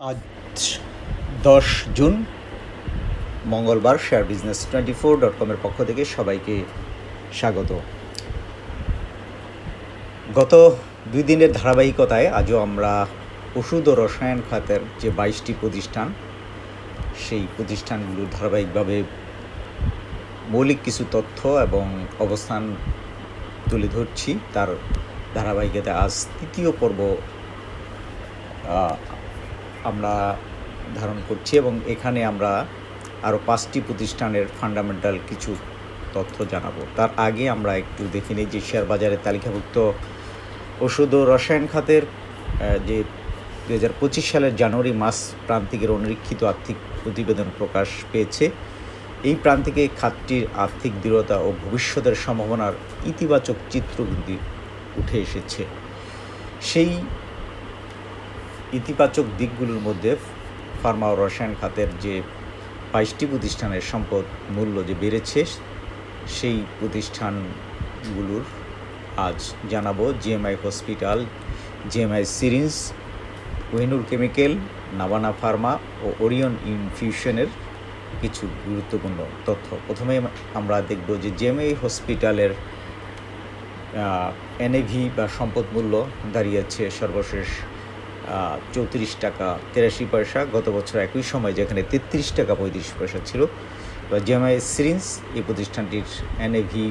আজ দশ জুন, মঙ্গলবার share business twenty four dot কমের পক্ষ থেকে সবাইকে স্বাগত। গত দুই দিনের ধারাবাহিকতায় আজও আমরা ওষুধ ও রসায়ন খাতের যে বাইশটি প্রতিষ্ঠান, সেই প্রতিষ্ঠানগুলো ধারাবাহিকভাবে মৌলিক কিছু তথ্য এবং অবস্থান তুলে ধরছি। তার ধারাবাহিকতা আজ তৃতীয় পর্ব আমরা ধারণ করছি এবং এখানে আমরা আরও পাঁচটি প্রতিষ্ঠানের ফান্ডামেন্টাল কিছু তথ্য জানাব। তার আগে আমরা একটু দেখে নিই যে শেয়ার বাজারে তালিকাভুক্ত ওষুধ ও রসায়ন খাতের যে দু হাজার পঁচিশ সালের জানুয়ারি মাস প্রান্তিকের অনিরীক্ষিত আর্থিক প্রতিবেদন প্রকাশ পেয়েছে। এই প্রান্তিকে খাতটির আর্থিক দৃঢ়তা ও ভবিষ্যতের সম্ভাবনার ইতিবাচক চিত্র কিন্তু উঠে এসেছে। সেই ইতিবাচক দিকগুলোর মধ্যে ফার্মা ও রসায়ন খাতের যে বাইশটি প্রতিষ্ঠানের সম্পদ মূল্য যে বেড়েছে, সেই প্রতিষ্ঠানগুলোর আজ জানাব জিএমআই হসপিটাল, জিএমআই সিরিঞ্জ, ওয়েনুর কেমিক্যাল, নাবানা ফার্মা ও ওরিয়ন ইনফিউশনের কিছু গুরুত্বপূর্ণ তথ্য। প্রথমে আমরা দেখব যে জিএমআই হসপিটালের এনএভি বা সম্পদ মূল্য দাঁড়িয়েছে সর্বশেষ চৌত্রিশ টাকা তেরাশি পয়সা। গত বছর একই সময় যেখানে তেত্রিশ টাকা পঁয়ত্রিশ পয়সা ছিল। বা জিএমআই সিরিঞ্জ এই প্রতিষ্ঠানটির এনএভি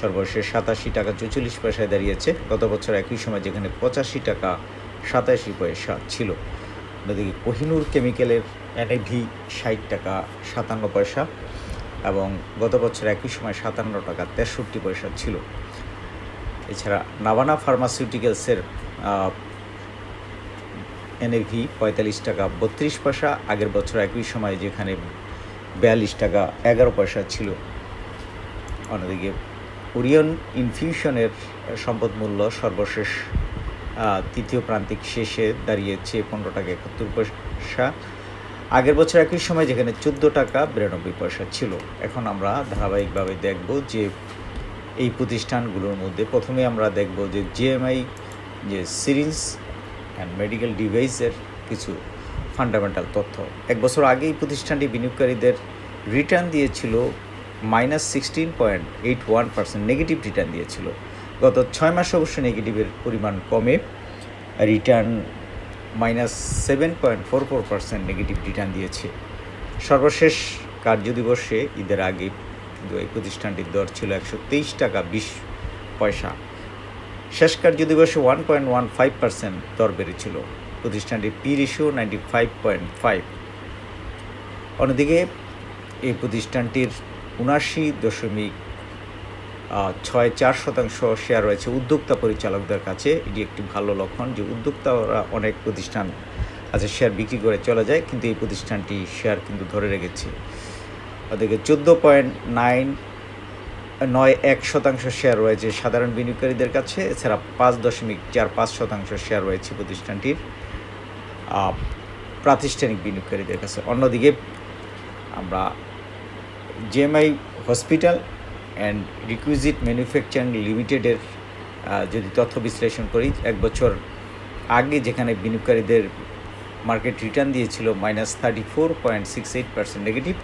সর্বশেষ সাতাশি টাকা চৌচল্লিশ পয়সায় দাঁড়িয়েছে। গত বছর একই সময় যেখানে পঁচাশি টাকা সাতাশি পয়সা ছিল। অন্যদিকে কোহিনুর কেমিক্যালের এনএভি ষাট টাকা সাতান্ন পয়সা এবং গত বছর একই সময় সাতান্ন টাকা তেষট্টি পয়সা ছিল। এছাড়া নাবানা ফার্মাসিউটিক্যালসের এনএভি পঁয়তাল্লিশ টাকা, বত্রিশ পয়সা, আগের বছর একই সময় যেখানে বিয়াল্লিশ টাকা, এগারো পয়সা ছিল। অন্যদিকে ওরিয়ন ইনফিউশনের সম্পদ মূল্য সর্বশেষ তৃতীয় প্রান্তিক শেষে দাঁড়িয়েছে পনেরো টাকা একাত্তর পয়সা। আগের বছর একই সময় যেখানে চোদ্দ টাকা, বিরানব্বই পয়সা ছিল। এখন আমরা ধারাবাহিকভাবে দেখব যে এই প্রতিষ্ঠানগুলোর মধ্যে প্রথমে আমরা দেখব যে জিএমআই যে সিরিঞ্জ অ্যান্ড মেডিকেল ডিভাইসের কিছু ফান্ডামেন্টাল তথ্য। এক বছর আগে এই প্রতিষ্ঠানটি বিনিয়োগকারীদের রিটার্ন দিয়েছিল minus sixteen point eight one percent negative return দিয়েছিল। গত ছয় মাসে অবশ্য নেগেটিভের পরিমাণ কমে। Return minus seven point four four percent negative return দিয়েছে। সর্বশেষ কার্যদিবসে ঈদের আগে এই প্রতিষ্ঠানটির দর ছিল একশো তেইশ টাকা বিশ পয়সা। শেষ কার্যদিবসে one point one five percent দর বেড়েছিল। প্রতিষ্ঠানটির P ratio ninety five point five অন্যদিকে, এই প্রতিষ্ঠানটির উনাশি দশমিক ছয় চার শতাংশ শেয়ার রয়েছে উদ্যোক্তা পরিচালকদের কাছে। এটি একটি ভালো লক্ষণ যে উদ্যোক্তারা অনেক প্রতিষ্ঠান আছে শেয়ার বিক্রি করে চলে যায়, কিন্তু এই প্রতিষ্ঠানটি শেয়ার কিন্তু ধরে রেখেছে। ওদিকে চোদ্দ পয়েন্ট নাইন নয় এক শতাংশ শেয়ার রয়েছে সাধারণ বিনিয়োগকারীদের কাছে, এছাড়া পাঁচ দশমিক চার পাঁচ শতাংশ শেয়ার রয়েছে প্রতিষ্ঠানটির প্রাতিষ্ঠানিক বিনিয়োগকারীদের কাছে। অন্যদিকে, আমরা JMI hospital and requisite manufacturing লিমিটেডের যদি তথ্য বিশ্লেষণ করি, এক বছর আগে যেখানে বিনিয়োগকারীদের মার্কেট রিটার্ন দিয়েছিল minus thirty four point six eight percent negative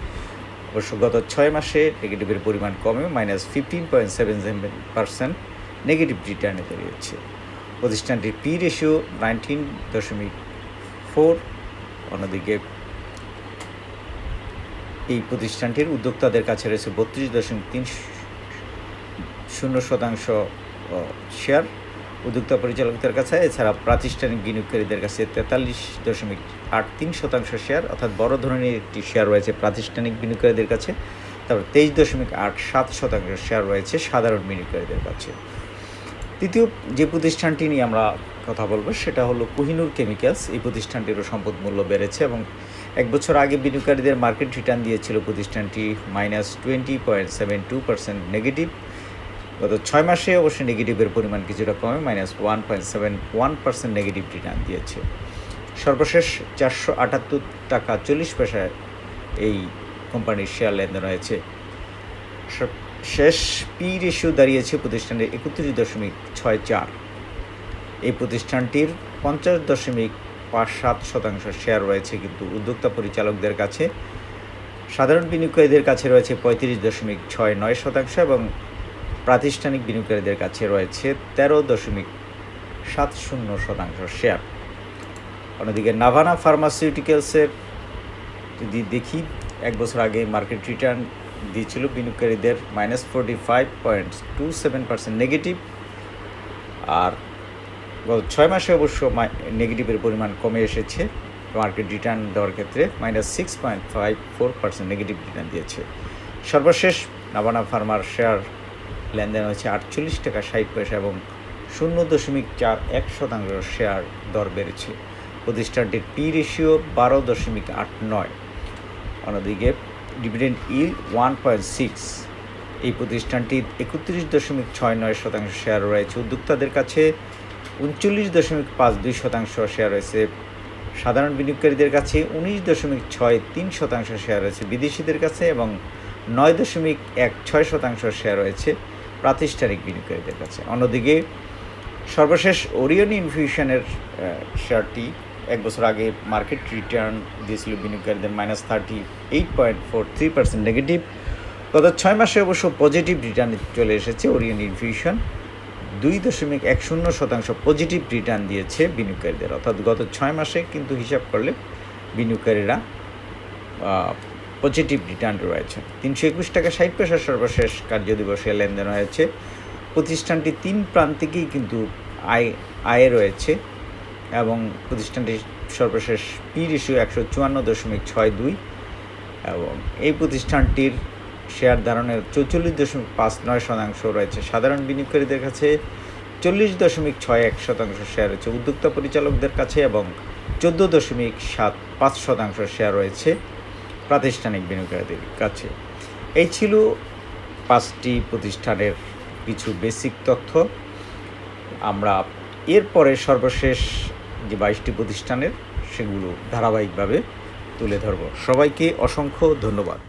অবশ্য গত ছয় মাসে নেগেটিভের পরিমাণ কমে minus fifteen point seven seven percent negative রিটার্নে দাঁড়িয়েছে প্রতিষ্ঠানটির পি রেশিও নাইনটিন দশমিক ফোর। অন্যদিকে এই প্রতিষ্ঠানটির উদ্যোক্তাদের কাছে রয়েছে বত্রিশ দশমিক তিন শূন্য শতাংশ শেয়ার উদ্যোক্তা পরিচালকদের কাছে, এছাড়া প্রাতিষ্ঠানিক বিনিয়োগকারীদের কাছে তেতাল্লিশ দশমিক আট তিন শতাংশ শেয়ার, অর্থাৎ বড় ধরনের একটি শেয়ার রয়েছে প্রাতিষ্ঠানিক বিনিয়োগকারীদের কাছে। তারপর তেইশ দশমিক আট সাত শতাংশ শেয়ার রয়েছে সাধারণ বিনিয়োগকারীদের কাছে। তৃতীয় যে প্রতিষ্ঠানটি নিয়ে আমরা কথা বলব, সেটা হলো কোহিনুর কেমিক্যালস। এই প্রতিষ্ঠানটিরও সম্পদ মূল্য বেড়েছে এবং এক বছর আগে বিনিয়োগকারীদের মার্কেট রিটার্ন দিয়েছিল প্রতিষ্ঠানটি minus twenty point seven two percent negative. গত ছয় মাসে অবশ্যই নেগেটিভের পরিমাণ কিছুটা কমে minus one point seven one percent negative return দিয়েছে। সর্বশেষ চারশো আটাত্তর টাকা চল্লিশ পয়সায় এই কোম্পানির শেয়ার লেনদেন হয়েছে। শেষ পি রেশিও দাঁড়িয়েছে প্রতিষ্ঠানের একত্রিশ দশমিক ছয় চার। এই প্রতিষ্ঠানটির পঞ্চাশ দশমিক পাঁচ সাত শতাংশ শেয়ার রয়েছে কিন্তু উদ্যোক্তা পরিচালকদের কাছে, সাধারণ বিনিয়োগকারীদের কাছে রয়েছে পঁয়ত্রিশ দশমিক ছয় নয় শতাংশ এবং প্রাতিষ্ঠানিক বিনিয়োগকারীদের কাছে রয়েছে তেরো দশমিক সাত শূন্য শতাংশ শেয়ার অন্যদিকে নাভানা ফার্মাসিউটিক্যালসের যদি দেখি, এক বছর আগে মার্কেট রিটার্ন দিয়েছিল বিনিয়োগকারীদের minus forty five point two seven percent negative আর গত ছয় মাসে অবশ্য নেগেটিভের পরিমাণ কমে এসেছে। মার্কেট রিটার্ন দেওয়ার ক্ষেত্রে minus six point five four percent negative return দিয়েছে। সর্বশেষ নাবানা ফার্মার শেয়ার লেনদেন হয়েছে আটচল্লিশ টাকা ষাট পয়সা এবং শূন্য দশমিক চার এক শতাংশ শেয়ার দর বেড়েছে। প্রতিষ্ঠানটির পি রেশিও বারো দশমিক আট নয়। অন্যদিকে dividend yield one point six এই প্রতিষ্ঠানটির একত্রিশ দশমিক ছয় নয় শতাংশ শেয়ার রয়েছে। উদ্যোক্তাদের কাছে উনচল্লিশ দশমিক পাঁচ দুই শতাংশ শেয়ার রয়েছে। সাধারণ বিনিয়োগকারীদের কাছে উনিশ দশমিক ছয় তিন শতাংশ শেয়ার রয়েছে। বিদেশিদের কাছে এবং নয় দশমিক এক ছয় শতাংশ শেয়ার রয়েছে। প্রাতিষ্ঠানিক বিনিয়োগকারীদের কাছে। অন্যদিকে, সর্বশেষ ওরিয়ন ইনফিউশনের শেয়ারটি এক বছর আগে মার্কেট রিটার্ন দিয়েছিল বিনিয়োগকারীদের minus thirty eight point four three percent negative. গত ছয় মাসে অবশ্য পজিটিভ রিটার্ন চলে এসেছে ওরিয়ন ইনফিউশন। দুই দশমিক এক শূন্য শতাংশ পজিটিভ রিটার্ন দিয়েছে বিনিয়োগকারীদের। অর্থাৎ গত ছয় মাসে কিন্তু হিসাব করলে বিনিয়োগকারীরা পজিটিভ রিটার্ন রয়েছে। তিনশো একুশ টাকা ষাট পয়সা সর্বশেষ কার্যদিবসে লেনদেন হয়েছে। প্রতিষ্ঠানটি তিন প্রান্তিকেই কিন্তু আয়, আয়ে রয়েছে এবং প্রতিষ্ঠানটি সর্বশেষ পি রেশিও একশো চুয়ান্ন দশমিক ছয় দুই এবং এই প্রতিষ্ঠানটির শেয়ার ধারণের চৌচল্লিশ দশমিক পাঁচ নয় শতাংশ রয়েছে। সাধারণ বিনিয়োগকারীদের কাছে চল্লিশ দশমিক ছয় এক শতাংশ শেয়ার রয়েছে। উদ্যোক্তা পরিচালকদের কাছে এবং চোদ্দ দশমিক সাত পাঁচ শতাংশ শেয়ার রয়েছে। প্রাতিষ্ঠানিক বিনিয়োগকারীদের কাছে। এই ছিল পাঁচটি প্রতিষ্ঠানের কিছু বেসিক তথ্য। আমরা এরপরে সর্বশেষ যে বাইশটি প্রতিষ্ঠানের, সেগুলো ধারাবাহিকভাবে তুলে ধরব। সবাইকে অসংখ্য ধন্যবাদ।